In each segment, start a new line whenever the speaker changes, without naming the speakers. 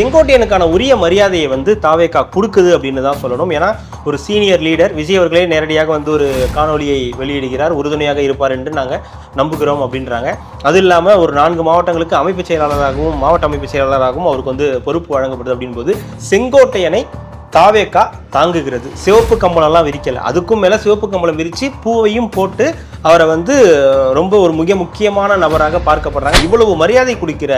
செங்கோட்டையனுக்கான உரிய மரியாதையை வந்து தாவேக்கா கொடுக்குது அப்படின்னு தான் சொல்லணும். ஏன்னா ஒரு சீனியர் லீடர் விஜய் அவர்களே நேரடியாக வந்து ஒரு காணொலியை வெளியிடுகிறார். உறுதுணையாக இருப்பார் என்று நாங்கள் நம்புகிறோம் அப்படின்றாங்க. அது இல்லாமல் ஒரு நான்கு மாவட்டங்களுக்கு அமைப்பு செயலாளராகவும் மாவட்ட அமைப்பு செயலாளராகவும் அவருக்கு வந்து பொறுப்பு வழங்கப்படுது அப்படின்போது செங்கோட்டையனை தாவேக்கா தாங்குகிறது. சிவப்பு கம்பளம்லாம் விரிக்கலை. அதுக்கும் மேலே சிவப்பு கம்பளம் விரித்து பூவையும் போட்டு அவரை வந்து ரொம்ப ஒரு மிக முக்கியமான நபராக பார்க்கப்படுறாங்க. இவ்வளவு மரியாதை கொடுக்கிற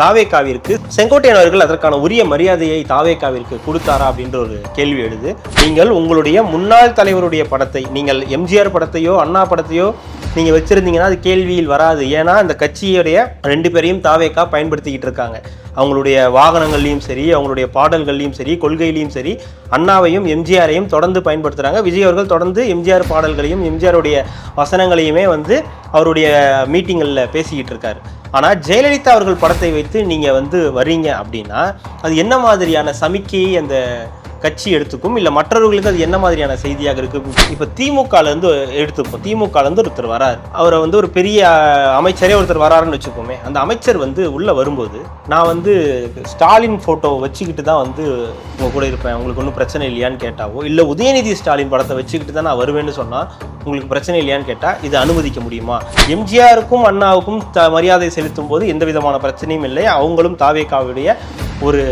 தாவேக்காவிற்கு செங்கோட்டையன் அவர்கள் அதற்கான உரிய மரியாதையை தாவேக்காவிற்கு கொடுத்தாரா அப்படின்ற ஒரு கேள்வி எழுது. நீங்கள் உங்களுடைய முன்னாள் தலைவருடைய படத்தை நீங்கள் எம்ஜிஆர் படத்தையோ அண்ணா படத்தையோ நீங்கள் வச்சுருந்தீங்கன்னா அது கேள்வியில் வராது. ஏன்னா அந்த கட்சியுடைய ரெண்டு பேரையும் தாவேக்கா பயன்படுத்திக்கிட்டு இருக்காங்க. அவங்களுடைய வாகனங்கள்லையும் சரி அவங்களுடைய பாடல்கள்லையும் சரி கொள்கையிலையும் சரி அண்ணாவையும் எம்ஜிஆரையும் தொடர்ந்து பயன்படுத்துகிறாங்க விஜய் அவர்கள் தொடர்ந்து எம்ஜிஆர் பாடல்களையும் எம்ஜிஆருடைய வசனங்களையுமே வந்து அவருடைய மீட்டிங்களில் பேசிக்கிட்டு இருக்காரு. ஆனால் ஜெயலலிதா அவர்கள் படத்தை வைத்து நீங்கள் வந்து வர்றீங்க அப்படின்னா அது என்ன மாதிரியான சமிக்கையை அந்த கட்சி எடுத்துக்கும் இல்லை மற்றவர்களுக்கு அது என்ன மாதிரியான செய்தியாக இருக்குது இப்போ திமுகலேருந்து எடுத்துப்போம் திமுகலேருந்து ஒருத்தர் வராரு. அவரை வந்து ஒரு பெரிய அமைச்சரே ஒருத்தர் வராருன்னு வச்சுக்கோமே அந்த அமைச்சர் வந்து உள்ளே வரும்போது நான் வந்து ஸ்டாலின் ஃபோட்டோ வச்சுக்கிட்டு தான் வந்து உங்கள் கூட இருப்பேன். உங்களுக்கு ஒன்றும் பிரச்சனை இல்லையான்னு கேட்டாவோ இல்லை உதயநிதி ஸ்டாலின் படத்தை வச்சுக்கிட்டு தான் நான் வருவேன்னு சொன்னால் உங்களுக்கு பிரச்சனை இல்லையான்னு கேட்டால் இது அனுமதிக்க முடியுமா? எம்ஜிஆருக்கும் அண்ணாவுக்கும் த மரியாதை செலுத்தும் போது எந்த விதமான பிரச்சனையும் இல்லை. அவங்களும் தாவேக்காவுடைய ஒரு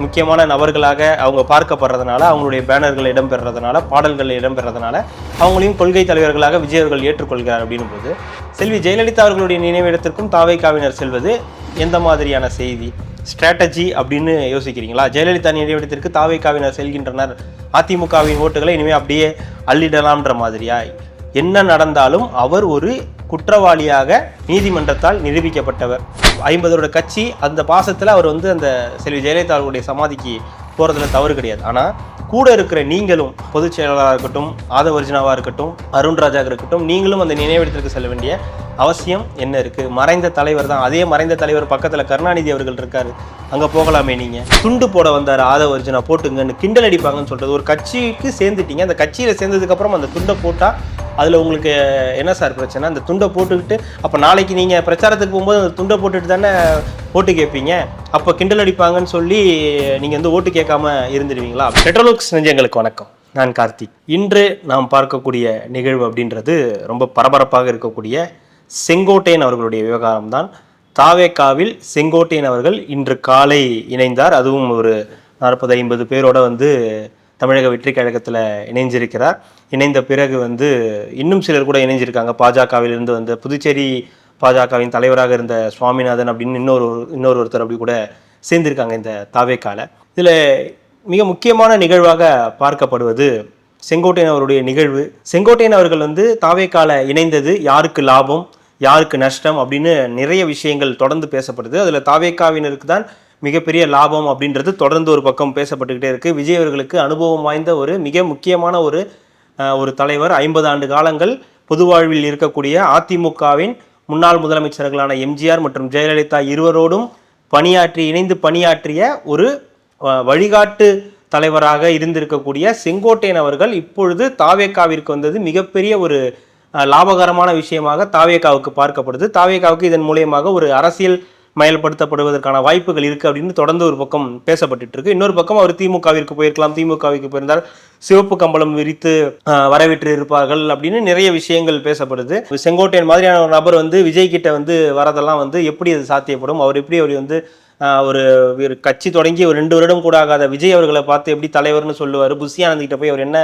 முக்கியமான நபர்களாக அவங்க பார்க்கப்படுறதுனால அவங்களுடைய பேனர்கள் இடம்பெறதுனால பாடல்கள் இடம்பெறதுனால அவங்களையும் கொள்கை தலைவர்களாக விஜய் அவர்கள் ஏற்றுக்கொள்கிறார் அப்படின்னும் போது செல்வி ஜெயலலிதா அவர்களுடைய நினைவிடத்திற்கும் தாவைக்காவினர் செல்வது எந்த மாதிரியான செய்தி? ஸ்ட்ராட்டஜி அப்படின்னு யோசிக்கிறீங்களா? ஜெயலலிதா நினைவிடத்திற்கு தாவைக்காவினர் செல்கின்றனர். அதிமுகவின் ஓட்டுகளை இனிமேல் அப்படியே அள்ளிடலாம்ன்ற மாதிரியா என்ன நடந்தாலும் அவர் ஒரு குற்றவாளியாக நீதிமன்றத்தால் நிரூபிக்கப்பட்டவர். ஐம்பதோட கட்சி அந்த பாசத்தில் அவர் வந்து அந்த செல்வி ஜெயலலிதா அவர்களுடைய சமாதிக்கு போகிறதுல தவறு கிடையாது. ஆனால் கூட இருக்கிற நீங்களும் பொதுச் செயலாளராக இருக்கட்டும் ஆதவர்ஜினாவாக இருக்கட்டும் அருண்ராஜாக இருக்கட்டும் நீங்களும் அந்த நினைவிடத்திற்கு செல்ல வேண்டிய அவசியம் என்ன இருக்குது மறைந்த தலைவர் தான். அதே மறைந்த தலைவர் பக்கத்தில் கருணாநிதி அவர்கள் இருக்கார். அங்கே போகலாமே நீங்கள் துண்டு போட வந்தார் ஆதவர்ஜினா போட்டுங்கன்னு கிண்டல் அடிப்பாங்கன்னு சொல்கிறது ஒரு கட்சிக்கு சேர்ந்துட்டீங்க. அந்த கட்சியில் சேர்ந்ததுக்கப்புறம் அந்த துண்டை போட்டால் அதில் உங்களுக்கு என்ன சார் பிரச்சனை? அந்த துண்டை போட்டுக்கிட்டு அப்போ நாளைக்கு நீங்கள் பிரச்சாரத்துக்கு போகும்போது அந்த துண்டை போட்டுட்டு தானே ஓட்டு கேட்பீங்க? அப்போ கிண்டல் அடிப்பாங்கன்னு சொல்லி நீங்கள் வந்து ஓட்டு கேட்காம இருந்துடுவீங்களா பெட்ரோலுக்ஸ் நெஞ்சங்களுக்கு வணக்கம். நான் கார்த்திக் இன்று நாம் பார்க்கக்கூடிய நிகழ்வு அப்படின்றது ரொம்ப பரபரப்பாக இருக்கக்கூடிய செங்கோட்டையன் அவர்களுடைய விவகாரம் தான் தாவேக்காவில் செங்கோட்டையன் அவர்கள் இன்று காலை இணைந்தார். அதுவும் ஒரு நாற்பது ஐம்பது பேரோட வந்து தமிழக வெற்றி கழகத்தில் இணைஞ்சிருக்கிறார். இணைந்த பிறகு வந்து இன்னும் சிலர் கூட இணைஞ்சிருக்காங்க. பாஜகவிலிருந்து வந்த புதுச்சேரி பாஜகவின் தலைவராக இருந்த சுவாமிநாதன் அப்படின்னு இன்னொரு இன்னொரு ஒருத்தர் அப்படி கூட சேர்ந்திருக்காங்க இந்த தாவேக்கால. இதில் மிக முக்கியமான நிகழ்வாக பார்க்கப்படுவது செங்கோட்டையன் அவருடைய நிகழ்வு. செங்கோட்டையன் அவர்கள் வந்து தாவேக்கால இணைந்தது யாருக்கு லாபம் யாருக்கு நஷ்டம் அப்படின்னு நிறைய விஷயங்கள் தொடர்ந்து பேசப்படுது. அதில் தாவேக்காவினருக்கு தான் மிகப்பெரிய லாபம் அப்படின்றது தொடர்ந்து ஒரு பக்கம் பேசப்பட்டுக்கிட்டே இருக்குது விஜய் அவர்களுக்கு அனுபவம் வாய்ந்த ஒரு மிக முக்கியமான ஒரு ஒரு தலைவர். ஐம்பது ஆண்டு காலங்கள் பொது வாழ்வில் இருக்கக்கூடிய அதிமுகவின் முன்னாள் முதலமைச்சர்களான எம்ஜிஆர் மற்றும் ஜெயலலிதா இருவரோடும் பணியாற்றி இணைந்து பணியாற்றிய ஒரு வழிகாட்டு தலைவராக இருந்திருக்கக்கூடிய செங்கோட்டையன் அவர்கள் இப்பொழுது தாவேக்காவிற்கு வந்தது மிகப்பெரிய ஒரு லாபகரமான விஷயமாக தாவேக்காவுக்கு பார்க்கப்படுது. தாவேக்காவுக்கு இதன் மூலியமாக ஒரு அரசியல் மயல்படுத்தப்படுவதற்கான வாய்ப்புகள் இருக்கு அப்படின்னு தொடர்ந்து ஒரு பக்கம் பேசப்பட்டுட்டு இருக்கு. இன்னொரு பக்கம் அவர் திமுகவிற்கு போயிருக்கலாம். திமுகவிற்கு போயிருந்தால் சிவப்பு கம்பளம் விரித்து வரவேற்று இருப்பார்கள் அப்படின்னு நிறைய விஷயங்கள் பேசப்படுது. செங்கோட்டையன் மாதிரியான ஒரு நபர் வந்து விஜய் கிட்ட வந்து வரதெல்லாம் வந்து எப்படி அது சாத்தியப்படும்? அவர் எப்படி அவர் வந்து ஒரு ஒரு கட்சி தொடங்கி ஒரு ரெண்டு வருடம் கூட ஆகாத விஜய் அவர்களை பார்த்து எப்படி தலைவர்னு சொல்லுவார்? புஷியானந்த் கிட்ட போய் அவர் என்ன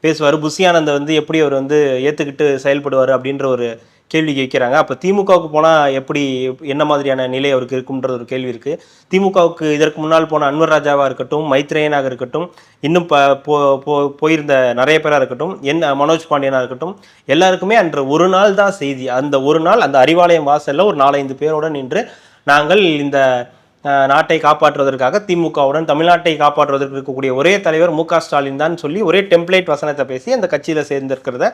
பேசுவார்? புஷி வந்து எப்படி அவர் வந்து ஏற்றுக்கிட்டு செயல்படுவார்? அப்படின்ற ஒரு கேள்வி கேட்கிறாங்க. அப்போ திமுகவுக்கு போனால் எப்படி என்ன மாதிரியான நிலை அவருக்கு இருக்கும்ன்ற ஒரு கேள்வி இருக்குது திமுகவுக்கு இதற்கு முன்னால் போன அன்வர் ராஜாவாக இருக்கட்டும் மைத்ரேயனாக இருக்கட்டும் இன்னும் ப போ போ- போயிருந்த நிறைய பேராக இருக்கட்டும் என்ன மனோஜ் பாண்டியனாக இருக்கட்டும் எல்லாருக்குமே அன்று ஒரு நாள் தான் செய்தி. அந்த ஒரு நாள் அந்த அறிவாலயம் வாசலில் ஒரு நாலஞ்சு பேரோடு நின்று நாங்கள் இந்த நாட்டை காப்பாற்றுவதற்காக திமுகவுடன் தமிழ்நாட்டை காப்பாற்றுவதற்கு இருக்கக்கூடிய ஒரே தலைவர் மு க ஸ்டாலின் தான் சொல்லி ஒரே டெம்ப்ளேட் வசனத்தை பேசி அந்த கட்சியில் சேர்ந்திருக்கிறத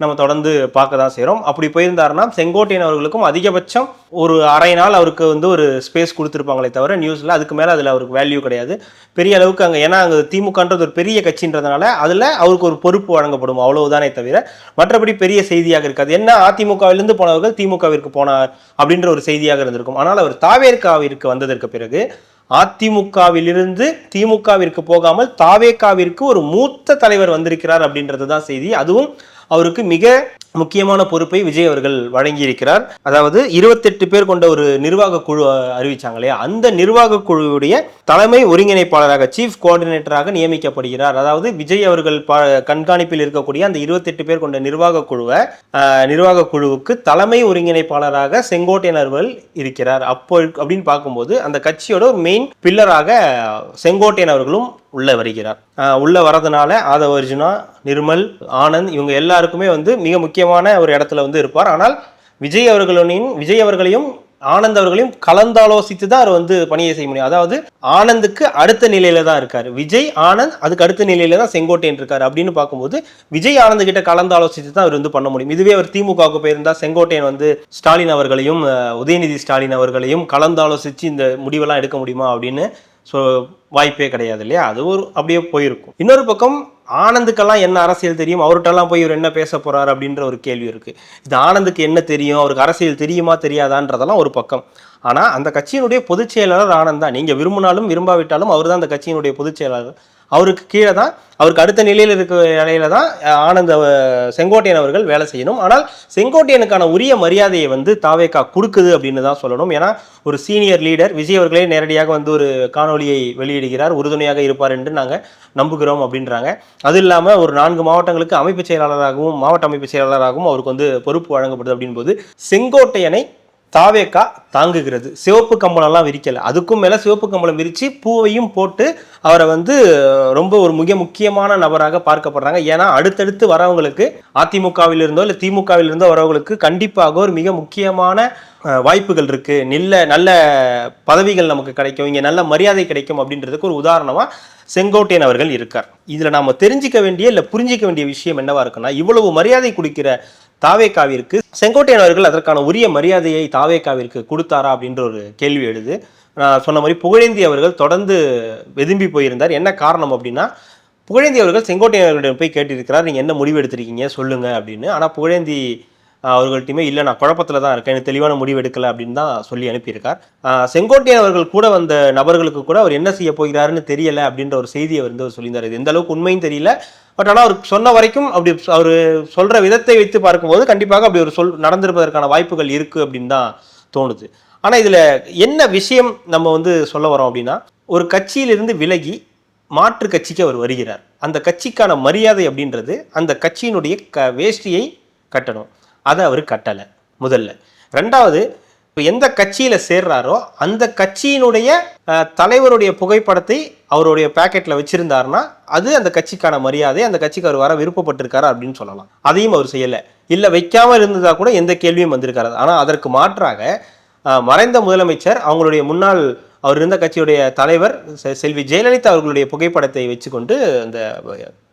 நம்ம தொடர்ந்து பார்க்க தான் செய்கிறோம் அப்படி போயிருந்தாருன்னா செங்கோட்டையன் அவர்களுக்கும் அதிகபட்சம் ஒரு அரை நாள் அவருக்கு வந்து ஒரு ஸ்பேஸ் கொடுத்துருப்பாங்களே தவிர நியூஸில் அதுக்கு மேலே அதில் அவருக்கு வேல்யூ கிடையாது. பெரிய அளவுக்கு அங்கே ஏன்னா அங்கே திமுகன்றது ஒரு பெரிய கட்சின்றதுனால அதில் அவருக்கு ஒரு பொறுப்பு வழங்கப்படும். அவ்வளவுதானே தவிர மற்றபடி பெரிய செய்தியாக இருக்காது. என்ன அதிமுகவிலிருந்து போனவர்கள் திமுகவிற்கு போனார் அப்படின்ற ஒரு செய்தியாக இருந்திருக்கும். ஆனால் அவர் தாவேர்காவிற்கு வந்ததற்கு பிறகு அதிமுகவிலிருந்து திமுகவிற்கு போகாமல் தாவேக்காவிற்கு ஒரு மூத்த தலைவர் வந்திருக்கிறார் அப்படின்றது தான் செய்தி. அதுவும் அவருக்கு மிக முக்கியமான பொறுப்பை விஜய் அவர்கள் வழங்கியிருக்கிறார். அதாவது இருபத்தெட்டு பேர் கொண்ட ஒரு நிர்வாக குழு அறிவிச்சாங்க இல்லையா? அந்த நிர்வாக குழுவுடைய தலைமை ஒருங்கிணைப்பாளராக சீஃப் கோஆர்டினேட்டராக நியமிக்கப்படுகிறார். அதாவது விஜய் அவர்கள் ப- கண்காணிப்பில் இருக்கக்கூடிய அந்த இருபத்தெட்டு பேர் கொண்ட நிர்வாக குழுவை நிர்வாக குழுவுக்கு தலைமை ஒருங்கிணைப்பாளராக செங்கோட்டையன் அவர்கள் இருக்கிறார். அப்போ அப்படின்னு பார்க்கும்போது அந்த கட்சியோட மெயின் பில்லராக செங்கோட்டையன் அவர்களும் உள்ளே வருகிறார். உள்ளே வரதுனால ஆதவ அர்ஜுனா நிர்மல் ஆனந்த் இவங்க எல்லாருக்குமே வந்து மிக முக்கியமான ஒரு இடத்துல வந்து இருப்பார். ஆனால் விஜய் அவர்களின் விஜய் அவர்களையும் ஆனந்த் அவர்களையும் கலந்தாலோசித்து தான் அவர் வந்து பணியை செய்ய முடியும். அதாவது ஆனந்துக்கு அடுத்த நிலையில தான் இருக்காரு. விஜய் ஆனந்த் அதுக்கு அடுத்த நிலையில தான் செங்கோட்டையன் இருக்காரு அப்படின்னு பார்க்கும்போது விஜய் ஆனந்த் கிட்ட கலந்தாலோசித்து தான் அவர் வந்து பண்ண முடியும். இதுவே அவர் திமுகவுக்கு போயிருந்தா செங்கோட்டையன் வந்து ஸ்டாலின் அவர்களையும் உதயநிதி ஸ்டாலின் அவர்களையும் கலந்தாலோசித்து இந்த முடிவெல்லாம் எடுக்க முடியுமா அப்படின்னு ஸோ வாய்ப்பே கிடையாது இல்லையா? அது ஒரு அப்படியே போயிருக்கும். இன்னொரு பக்கம் ஆனந்துக்கெல்லாம் என்ன அரசியல் தெரியும்? அவர்கிட்டலாம் போய் இவர் என்ன பேச போகிறார் அப்படின்ற ஒரு கேள்வி இருக்குது இது ஆனந்துக்கு என்ன தெரியும்? அவருக்கு அரசியல் தெரியுமா தெரியாதான்றதெல்லாம் ஒரு பக்கம். ஆனால் அந்த கட்சியினுடைய பொதுச் செயலாளர் ஆனந்த் தான் நீங்கள் விரும்பினாலும் விரும்பாவிட்டாலும் அவர் தான் அந்த கட்சியினுடைய பொதுச் செயலாளர். அவருக்கு கீழே தான் அவருக்கு அடுத்த நிலையில் இருக்கிற நிலையில தான் ஆனந்த செங்கோட்டையன் அவர்கள் வேலை செய்யணும். ஆனால் செங்கோட்டையனுக்கான உரிய மரியாதையை வந்து தாவேக்கா கொடுக்குது அப்படின்னு தான் சொல்லணும். ஏன்னா ஒரு சீனியர் லீடர் விஜய் அவர்களே நேரடியாக வந்து ஒரு காணொளியை வெளியிடுகிறார் உறுதுணையாக இருப்பார் என்று நாங்கள் நம்புகிறோம் அப்படின்றாங்க. அது இல்லாமல் ஒரு நான்கு மாவட்டங்களுக்கு அமைப்பு செயலாளராகவும் மாவட்ட அமைப்பு செயலாளராகவும் அவருக்கு வந்து பொறுப்பு வழங்கப்படுது அப்படின் போது செங்கோட்டையனை தாவேக்கா தாங்குகிறது. சிவப்பு கம்பளம்லாம் விரிக்கல. அதுக்கும் மேலே சிவப்பு கம்பளம் விரித்து பூவையும் போட்டு அவரை வந்து ரொம்ப ஒரு மிக முக்கியமான நபராக பார்க்கப்படுறாங்க. ஏன்னா அடுத்தடுத்து வரவங்களுக்கு அதிமுகவில் இருந்தோ இல்லை திமுகவில் இருந்தோ வரவங்களுக்கு கண்டிப்பாக ஒரு மிக முக்கியமான வாய்ப்புகள் இருக்குது நல்ல நல்ல பதவிகள் நமக்கு கிடைக்கும். இங்கே நல்ல மரியாதை கிடைக்கும் அப்படின்றதுக்கு ஒரு உதாரணமாக செங்கோட்டையன் அவர்கள் இருக்கார். இதில் நாம் தெரிஞ்சுக்க வேண்டிய இல்லை புரிஞ்சிக்க வேண்டிய விஷயம் என்னவாக இருக்குன்னா இவ்வளவு மரியாதை கொடுக்கிற தாவேக்காவிற்கு செங்கோட்டையன் அவர்கள் அதற்கான உரிய மரியாதையை தாவேக்காவிற்கு கொடுத்தாரா அப்படின்ற ஒரு கேள்வி எழுது. நான் சொன்ன மாதிரி புகழேந்தி அவர்கள் தொடர்ந்து வெதும்பி போயிருந்தார். என்ன காரணம் அப்படின்னா புகழேந்தி அவர்கள் செங்கோட்டையன் அவர்களிடம் போய் கேட்டிருக்கிறார். நீங்கள் என்ன முடிவு எடுத்திருக்கீங்க? சொல்லுங்கள் அப்படின்னு. ஆனால் புகழேந்தி அவர்கள்ட்டையுமே இல்லை நான் குழப்பத்தில் தான் இருக்கேன். எனக்கு தெளிவான முடிவு எடுக்கலை அப்படின்னு தான் சொல்லி அனுப்பியிருக்கார். செங்கோட்டையன் அவர்கள் கூட வந்த நபர்களுக்கு கூட அவர் என்ன செய்ய போகிறாருன்னு தெரியலை அப்படின்ற ஒரு செய்தியை வந்து அவர் சொல்லியிருந்தார். இது எந்த அளவுக்கு உண்மையும் தெரியல. பட் ஆனால் அவர் சொன்ன வரைக்கும் அப்படி அவர் சொல்கிற விதத்தை வைத்து பார்க்கும்போது கண்டிப்பாக அப்படி ஒரு சொல் நடந்திருப்பதற்கான வாய்ப்புகள் இருக்குது அப்படின்னு தான் தோணுது. ஆனால் இதில் என்ன விஷயம் நம்ம வந்து சொல்ல வரோம் அப்படின்னா ஒரு கட்சியிலிருந்து விலகி மாற்று கட்சிக்கு அவர் வருகிறார். அந்த கட்சிக்கான மரியாதை அப்படின்றது அந்த கட்சியினுடைய க வேஷ்டியை கட்டணும். அதை அவர் கட்டலை முதல்ல. ரெண்டாவது இப்போ எந்த கட்சியில் சேர்றாரோ அந்த கட்சியினுடைய தலைவருடைய புகைப்படத்தை அவருடைய பேக்கெட்டில் வச்சுருந்தாருன்னா அது அந்த கட்சிக்கான மரியாதை அந்த கட்சிக்கு அவர் வர விருப்பப்பட்டிருக்காரு அப்படின்னு சொல்லலாம். அதையும் அவர் செய்யலை. இல்லை வைக்காமல் இருந்ததா கூட எந்த கேள்வியும் வந்திருக்காரு ஆனால் அதற்கு மாற்றாக மறைந்த முதலமைச்சர் அவங்களுடைய முன்னாள் அவர் இருந்த கட்சியுடைய தலைவர் செ- செல்வி ஜெயலலிதா அவர்களுடைய புகைப்படத்தை வச்சுக்கொண்டு அந்த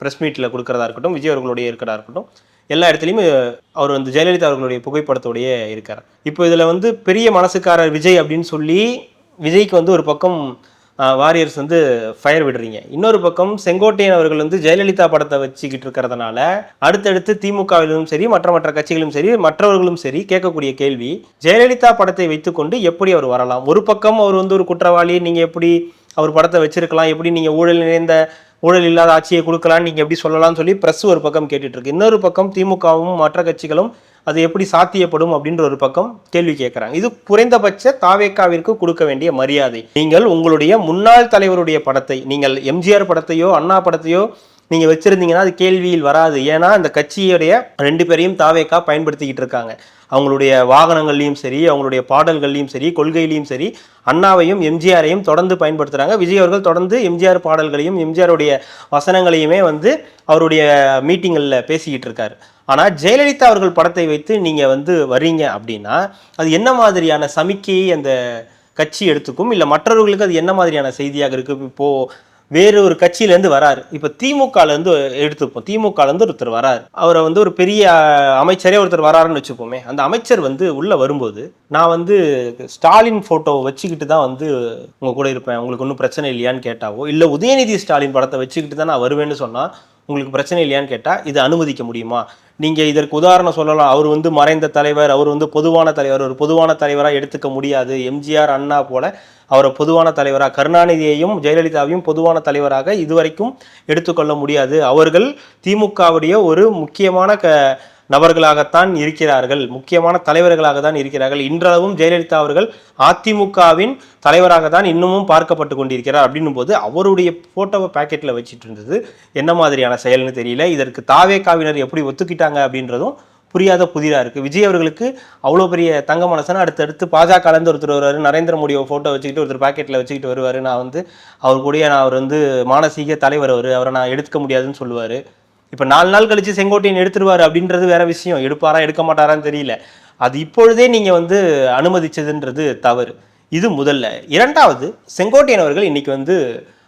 ப்ரெஸ் மீட்டில் கொடுக்கறதா இருக்கட்டும் விஜய் அவர்களுடைய இருக்கிறதா இருக்கட்டும் எல்லா இடத்துலையுமே அவர் வந்து ஜெயலலிதா அவர்களுடைய புகைப்படத்தோடையே இருக்கார். இப்போ இதில் வந்து பெரிய மனசுக்காரர் விஜய் அப்படின்னு சொல்லி விஜய்க்கு வந்து ஒரு பக்கம் வாரியர்ஸ் வந்து ஃபயர் விடுறீங்க. இன்னொரு பக்கம் செங்கோட்டையன் அவர்கள் வந்து ஜெயலலிதா படத்தை வச்சுக்கிட்டு இருக்கிறதுனால அடுத்தடுத்து திமுகவிலும் சரி மற்ற மற்ற கட்சிகளும் சரி மற்றவர்களும் சரி கேட்கக்கூடிய கேள்வி ஜெயலலிதா படத்தை வைத்துக்கொண்டு எப்படி அவர் வரலாம்? ஒரு பக்கம் அவர் வந்து ஒரு குற்றவாளி நீங்கள் எப்படி அவர் படத்தை வச்சிருக்கலாம்? எப்படி நீங்கள் ஊழல் நிறைந்த ஊழல் இல்லாத ஆட்சியை கொடுக்கலாம்னு நீங்கள் எப்படி சொல்லலாம்னு சொல்லி ப்ரெஸ் ஒரு பக்கம் கேட்டுட்ருக்கு இன்னொரு பக்கம் திமுகவும் மற்ற கட்சிகளும் அது எப்படி சாத்தியப்படும் அப்படின்ற ஒரு பக்கம் கேள்வி கேட்குறாங்க இது குறைந்தபட்ச தாவேக்காவிற்கு கொடுக்க வேண்டிய மரியாதை. நீங்கள் உங்களுடைய முன்னாள் தலைவருடைய படத்தை நீங்கள் எம்ஜிஆர் படத்தையோ அண்ணா படத்தையோ நீங்க வச்சிருந்தீங்கன்னா அது கேள்வியில் வராது. ஏன்னா அந்த கட்சியுடைய ரெண்டு பேரையும் தாவேக்கா பயன்படுத்திக்கிட்டு இருக்காங்க. அவங்களுடைய வாகனங்கள்லையும் சரி அவங்களுடைய பாடல்கள்லையும் சரி கொள்கையிலையும் சரி அண்ணாவையும் எம்ஜிஆரையும் தொடர்ந்து பயன்படுத்துகிறாங்க விஜய் அவர்கள் தொடர்ந்து எம்ஜிஆர் பாடல்களையும் எம்ஜிஆருடைய வசனங்களையுமே வந்து அவருடைய மீட்டிங்களில் பேசிக்கிட்டு இருக்காரு. ஆனால் ஜெயலலிதா அவர்கள் படத்தை வைத்து நீங்கள் வந்து வர்றீங்க அப்படின்னா அது என்ன மாதிரியான சமிக்கையை அந்த கட்சி எடுத்துக்கும்? இல்லை மற்றவர்களுக்கு அது என்ன மாதிரியான செய்தியாக இருக்குது இப்போது வேறு ஒரு கட்சியிலேருந்து வராரு. இப்போ திமுகலேருந்து எடுத்துப்போம். திமுகலேருந்து ஒருத்தர் வராரு. அவரை வந்து ஒரு பெரிய அமைச்சரே ஒருத்தர் வராருன்னு வச்சுப்போமே அந்த அமைச்சர் வந்து உள்ளே வரும்போது நான் வந்து ஸ்டாலின் ஃபோட்டோவை வச்சுக்கிட்டு தான் வந்து உங்கள் கூட இருப்பேன். உங்களுக்கு ஒன்றும் பிரச்சனை இல்லையான்னு கேட்டாவோ இல்லை உதயநிதி ஸ்டாலின் படத்தை வச்சுக்கிட்டு தான் நான் வருவேன்னு சொன்னால் உங்களுக்கு பிரச்சனை இல்லையான்னு கேட்டால் இது அனுமதிக்க முடியுமா? நீங்கள் இதற்கு உதாரணம் சொல்லலாம். அவர் வந்து மறைந்த தலைவர் அவர் வந்து பொதுவான தலைவர் ஒரு பொதுவான தலைவராக எடுத்துக்க முடியாது. எம்ஜிஆர் அண்ணா போல அவரை பொதுவான தலைவராக கருணாநிதியையும் ஜெயலலிதாவையும் பொதுவான தலைவராக இதுவரைக்கும் எடுத்துக்கொள்ள முடியாது. அவர்கள் திமுகவுடைய ஒரு முக்கியமான க நபர்களாகத்தான் இருக்கிறார்கள் முக்கியமான தலைவர்களாக தான் இருக்கிறார்கள். இன்றளவும் ஜெயலலிதா அவர்கள் அதிமுகவின் தலைவராக தான் இன்னமும் பார்க்கப்பட்டு கொண்டிருக்கிறார் அப்படின்னும் போது அவருடைய போட்டோவை பாக்கெட்டில் வச்சுட்டு இருந்தது என்ன மாதிரியான செயல்னு தெரியல. இதற்கு தாவேக்காவினர் எப்படி ஒத்துக்கிட்டாங்க அப்படின்றதும் புரியாத புதிராக இருக்குது விஜய் அவர்களுக்கு அவ்வளோ பெரிய தங்க மனசன அடுத்தடுத்து பாஜகலேருந்து ஒருத்தர் வருவார் நரேந்திர மோடியை ஃபோட்டோ வச்சுக்கிட்டு ஒருத்தர் பாக்கெட்டில் வச்சுக்கிட்டு வருவார். நான் வந்து அவர் கூடயே நான் அவர் வந்து மானசீக தலைவர் அவர். அவரை நான் எடுத்துக்க முடியாதுன்னு சொல்லுவார். இப்போ நாலு நாள் கழித்து செங்கோட்டையன் எடுத்துருவார் அப்படின்றது வேற விஷயம். எடுப்பாரா எடுக்க மாட்டாரான்னு தெரியல. அது இப்பொழுதே நீங்கள் வந்து அனுமதிச்சதுன்றது தவறு. இது முதல்ல. இரண்டாவது செங்கோட்டையன் அவர்கள் இன்னைக்கு வந்து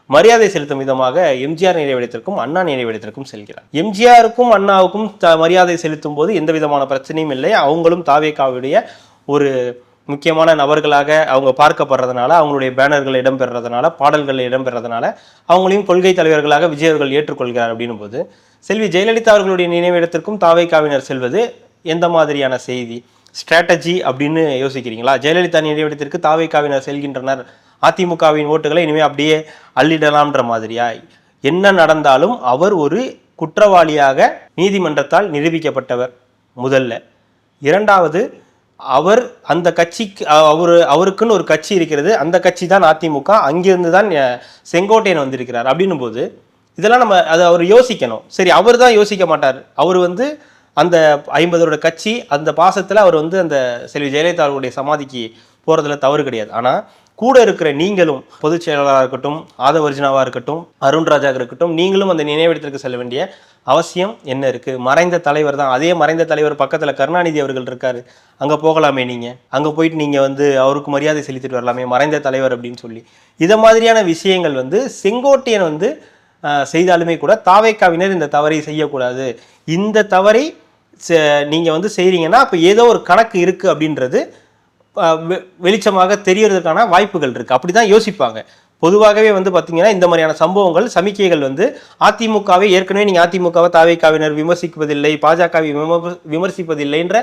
மரியாதை செலுத்தும் விதமாக எம்ஜிஆர் நினைவிடத்திற்கும் அண்ணா நினைவிடத்திற்கும் செல்கிறார். எம்ஜிஆருக்கும் அண்ணாவுக்கும் த மரியாதை செலுத்தும் போது எந்த விதமான பிரச்சனையும் இல்லை. அவங்களும் தாவேக்காவுடைய ஒரு முக்கியமான நபர்களாக அவங்க பார்க்கப்படுறதுனால அவங்களுடைய பேனர்கள் இடம்பெறதுனால பாடல்கள் இடம்பெறதுனால அவங்களையும் கொள்கை தலைவர்களாக விஜய் அவர்கள் ஏற்றுக்கொள்கிறார் அப்படின்னும் போது செல்வி ஜெயலலிதா அவர்களுடைய நினைவிடத்திற்கும் தாவேக்காவினர் செல்வது எந்த மாதிரியான செய்தி? ஸ்ட்ராட்டஜி அப்படின்னு யோசிக்கிறீங்களா? ஜெயலலிதா நினைவிடத்திற்கு தாவேக்காவினர் செல்கின்றனர். அதிமுகவின் ஓட்டுகளை இனிமேல் அப்படியே அள்ளிடலாம்ன்ற மாதிரியா? என்ன நடந்தாலும் அவர் ஒரு குற்றவாளியாக நீதிமன்றத்தால் நிரூபிக்கப்பட்டவர் முதல்ல. இரண்டாவது அவர் அந்த கட்சிக்கு அவர் அவருக்குன்னு ஒரு கட்சி இருக்கிறது அந்த கட்சி தான் அதிமுக அங்கிருந்து தான் செங்கோட்டையன் வந்திருக்கிறார் அப்படின்னும் போது இதெல்லாம் நம்ம அதை அவர் யோசிக்கணும். சரி அவர் தான் யோசிக்க மாட்டார். அவர் வந்து அந்த ஐம்பதோட கட்சி அந்த பாசத்தில் அவர் வந்து அந்த செல்வி ஜெயலலிதா அவர்களுடைய சமாதிக்கு போகிறதுல தவறு கிடையாது. ஆனால் கூட இருக்கிற நீங்களும் பொதுச் செயலாளராக இருக்கட்டும் ஆதவர்ஜினாவாக இருக்கட்டும் அருண்ராஜாக இருக்கட்டும் நீங்களும் அந்த நினைவிடத்திற்கு செல்ல வேண்டிய அவசியம் என்ன இருக்குது மறைந்த தலைவர் தான். அதே மறைந்த தலைவர் பக்கத்தில் கருணாநிதி அவர்கள் இருக்காரு. அங்கே போகலாமே நீங்கள் அங்கே போயிட்டு நீங்கள் வந்து அவருக்கு மரியாதை செலுத்திட்டு வரலாமே மறைந்த தலைவர் அப்படின்னு சொல்லி. இதை மாதிரியான விஷயங்கள் வந்து செங்கோட்டையன் வந்து செய்தாலுமே கூட தாவேக்காவினர் இந்த தவறை செய்யக்கூடாது. இந்த தவறை செ- வந்து செய்கிறீங்கன்னா அப்போ ஏதோ ஒரு கணக்கு இருக்குது அப்படின்றது வெளிச்சமாக தெரியறதுக்கான வாய்ப்புகள் இருக்குது அப்படி தான் யோசிப்பாங்க. பொதுவாகவே வந்து பார்த்தீங்கன்னா இந்த மாதிரியான சம்பவங்கள் சமிக்கைகள் வந்து அதிமுகவை ஏற்கனவே நீங்கள் அதிமுகவை தாவைக்காவினர் விமர்சிப்பதில்லை பாஜகவை விமர்ச- விமர்சிப்பதில்லைன்ற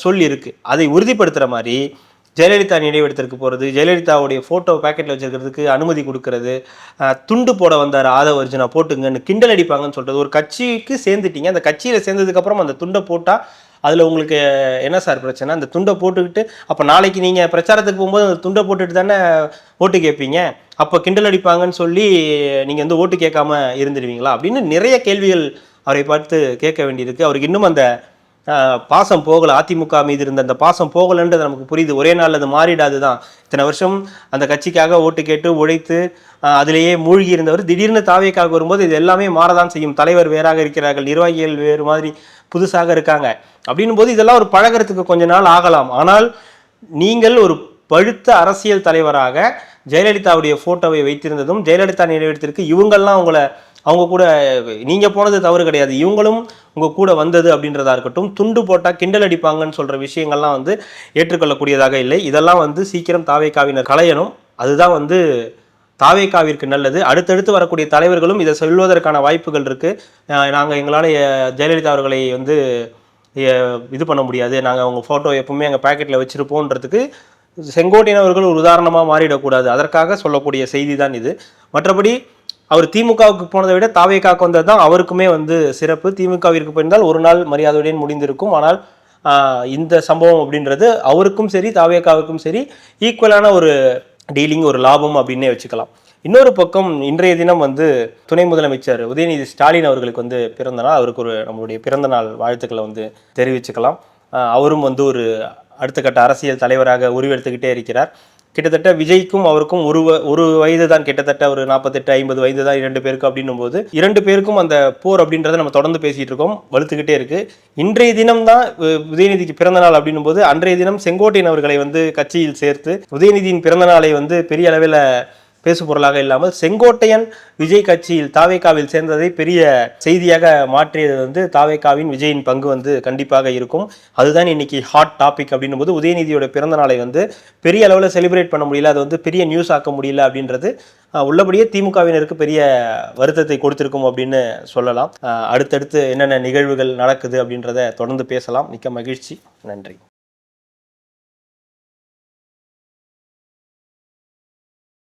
சொல் இருக்குது அதை உறுதிப்படுத்துகிற மாதிரி ஜெயலலிதா நினைவிடத்திற்கு போகிறது ஜெயலலிதாவுடைய ஃபோட்டோ பேக்கெட்டில் வச்சிருக்கிறதுக்கு அனுமதி கொடுக்கறது துண்டு போட வந்தார் ஆதவ அர்ஜுனா போட்டுங்கன்னு கிண்டல் அடிப்பாங்கன்னு சொல்கிறது ஒரு கட்சிக்கு சேர்ந்துட்டீங்க. அந்த கட்சியில் சேர்ந்ததுக்கப்புறம் அந்த துண்டை போட்டால் அதில் உங்களுக்கு என்ன சார் பிரச்சனை? அந்த துண்டை போட்டுக்கிட்டு அப்போ நாளைக்கு நீங்கள் பிரச்சாரத்துக்கு போகும்போது அந்த துண்டை போட்டுட்டு தானே ஓட்டு கேட்பீங்க? அப்போ கிண்டல் அடிப்பாங்கன்னு சொல்லி நீங்கள் வந்து ஓட்டு கேட்காம இருந்துடுவீங்களா அப்படின்னு நிறைய கேள்விகள் அவரை பார்த்து கேட்க வேண்டியிருக்கு. அவருக்கு இன்னும் அந்த பாசம் போகலை. அதிமுக மீது இருந்த அந்த பாசம் போகலைன்றது நமக்கு புரியுது. ஒரே நாள் அது மாறிடாது தான் இத்தனை வருஷம் அந்த கட்சிக்காக ஓட்டு கேட்டு உழைத்து அதிலேயே மூழ்கி இருந்தவர் திடீர்னு தாவேக்காக வரும்போது இது எல்லாமே மாறதான் செய்யும். தலைவர் வேறாக இருக்கிறார்கள் நிர்வாகிகள் வேறு மாதிரி புதுசாக இருக்காங்க. அப்படின்னும் போது இதெல்லாம் ஒரு பழகுறதுக்கு கொஞ்ச நாள் ஆகலாம். ஆனால் நீங்கள் ஒரு பழுத்த அரசியல் தலைவராக ஜெயலலிதாவுடைய ஃபோட்டோவை வைத்திருந்ததும் ஜெயலலிதா நினைவிடத்திற்கு இவங்கெல்லாம் உங்களை அவங்க கூட நீங்கள் போனது தவறு கிடையாது. இவங்களும் உங்கள் கூட வந்தது அப்படின்றதா இருக்கட்டும் துண்டு போட்டால் கிண்டல் அடிப்பாங்கன்னு சொல்கிற விஷயங்கள்லாம் வந்து ஏற்றுக்கொள்ளக்கூடியதாக இல்லை. இதெல்லாம் வந்து சீக்கிரம் தாவேக்காவினர் களையணும். அதுதான் வந்து தாவேக்காவிற்கு நல்லது. அடுத்தடுத்து வரக்கூடிய தலைவர்களும் இதை சொல்வதற்கான வாய்ப்புகள் இருக்குது நாங்கள் எங்களால் ஜெயலலிதா அவர்களை வந்து இது பண்ண முடியாது. நாங்கள் அவங்க ஃபோட்டோ எப்பவுமே எங்கள் பேக்கெட்டில் வச்சுருப்போன்றதுக்கு செங்கோட்டையன் அவர்கள் ஒரு உதாரணமாக மாறிடக்கூடாது. அதற்காக சொல்லக்கூடிய செய்தி தான் இது. மற்றபடி அவர் திமுகவுக்கு போனதை விட தாவேக்காக்கு வந்தது தான் அவருக்குமே வந்து சிறப்பு. திமுகவிற்கு போயிருந்தால் ஒரு நாள் மரியாதையுடன் முடிந்திருக்கும். ஆனால் இந்த சம்பவம் அப்படின்றது அவருக்கும் சரி தாவேக்காவுக்கும் சரி ஈக்குவலான ஒரு டீலிங் ஒரு லாபம் அப்படின்னே வச்சுக்கலாம். இன்னொரு பக்கம் இன்றைய தினம் வந்து துணை முதலமைச்சர் உதயநிதி ஸ்டாலின் அவர்களுக்கு வந்து பிறந்த நாள். அவருக்கு ஒரு நம்மளுடைய பிறந்த நாள் வாழ்த்துக்களை வந்து தெரிவிச்சுக்கலாம். அவரும் வந்து ஒரு அடுத்த கட்ட அரசியல் தலைவராக உருவெடுத்துக்கிட்டே இருக்கிறார். கிட்டத்தட்ட விஜய்க்கும் அவருக்கும் ஒரு வ- ஒரு வயது தான் கிட்டத்தட்ட ஒரு நாற்பத்தெட்டு ஐம்பது வயது தான் இரண்டு பேருக்கு அப்படின்னும் போது இரண்டு பேருக்கும் அந்த போர் அப்படின்றத நம்ம தொடர்ந்து பேசிட்டு இருக்கோம். வலுத்துக்கிட்டே இருக்கு. இன்றைய தினம் தான் உதயநிதிக்கு பிறந்த நாள் அப்படின்னும் போது அன்றைய தினம் செங்கோட்டையன் அவர்களை வந்து கட்சியில் சேர்த்து உதயநிதியின் பிறந்த நாளை வந்து பெரிய அளவில் பேசு பொருளாக இல்லாமல் செங்கோட்டையன் விஜய் கட்சியில் தாவேக்காவில் சேர்ந்ததை பெரிய செய்தியாக மாற்றியது வந்து தாவேக்காவின் விஜயின் பங்கு வந்து கண்டிப்பாக இருக்கும். அதுதான் இன்னைக்கு ஹாட் டாபிக் அப்படின்னும் போது உதயநிதியோட பிறந்த நாளை வந்து பெரிய அளவில் செலிப்ரேட் பண்ண முடியல. அது வந்து பெரிய நியூஸ் ஆக்க முடியல அப்படின்றது உள்ளபடியே திமுகவினருக்கு பெரிய வருத்தத்தை கொடுத்திருக்கும் அப்படின்னு சொல்லலாம். அடுத்தடுத்து என்னென்ன நிகழ்வுகள் நடக்குது அப்படின்றத தொடர்ந்து பேசலாம். மிக்க மகிழ்ச்சி. நன்றி.